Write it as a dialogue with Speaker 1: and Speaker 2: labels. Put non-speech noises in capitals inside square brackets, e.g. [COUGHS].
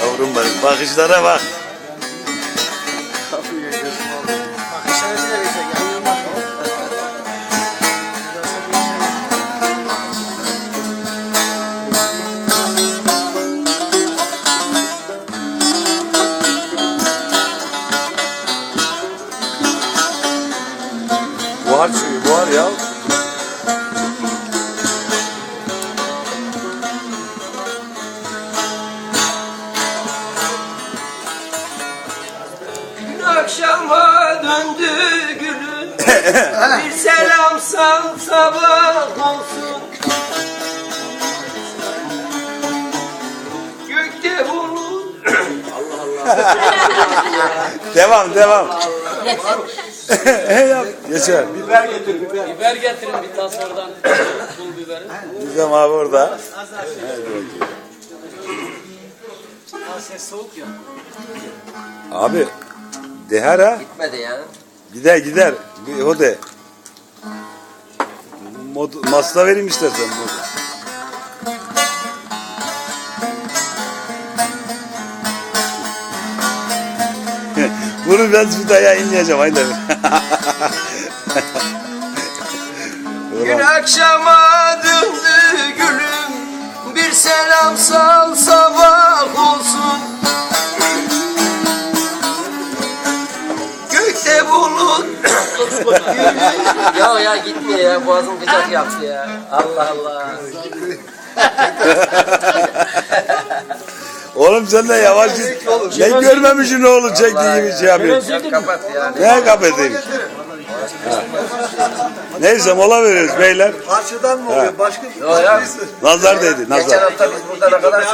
Speaker 1: Yavrum benim bakışlara bak. Buhar suyu buhar ya.
Speaker 2: Akşama döndü gülün [LAUGHS] Bir selam sal sabah olsun Gökte bulut [LAUGHS]
Speaker 1: Devam devam. Yap. Geçer. [LAUGHS]
Speaker 3: Biber getirin bir tas oradan. Pul biberi.
Speaker 1: Bizim abi orada.
Speaker 3: Ses soğuk ya.
Speaker 1: Abi deher ha.
Speaker 2: Gitmedi ya
Speaker 1: Gider gider. Bir O de. Mod, masla vereyim istersen. Mod. [LAUGHS] Bunu ben bir daha yayınlayacağım aynen. [LAUGHS]
Speaker 2: Gün akşama döndü gülüm Bir selam sal Bulut [COUGHS] Ya ya gitmiyor ya boğazım gıcak yaptı ya Allah Allah
Speaker 1: Oğlum sen de yavaş git. Ben görmemişim ne olur çektiği gibi şey yapıyorsun.
Speaker 2: Ya kapat ya
Speaker 1: Ne kapatayım? Neyse mola veriyoruz beyler.
Speaker 4: Karşıdan mı oluyor? Başka
Speaker 2: Yo ya
Speaker 1: Nazar dedi
Speaker 2: Geçen
Speaker 1: nazar.
Speaker 2: hafta biz burada ne kadar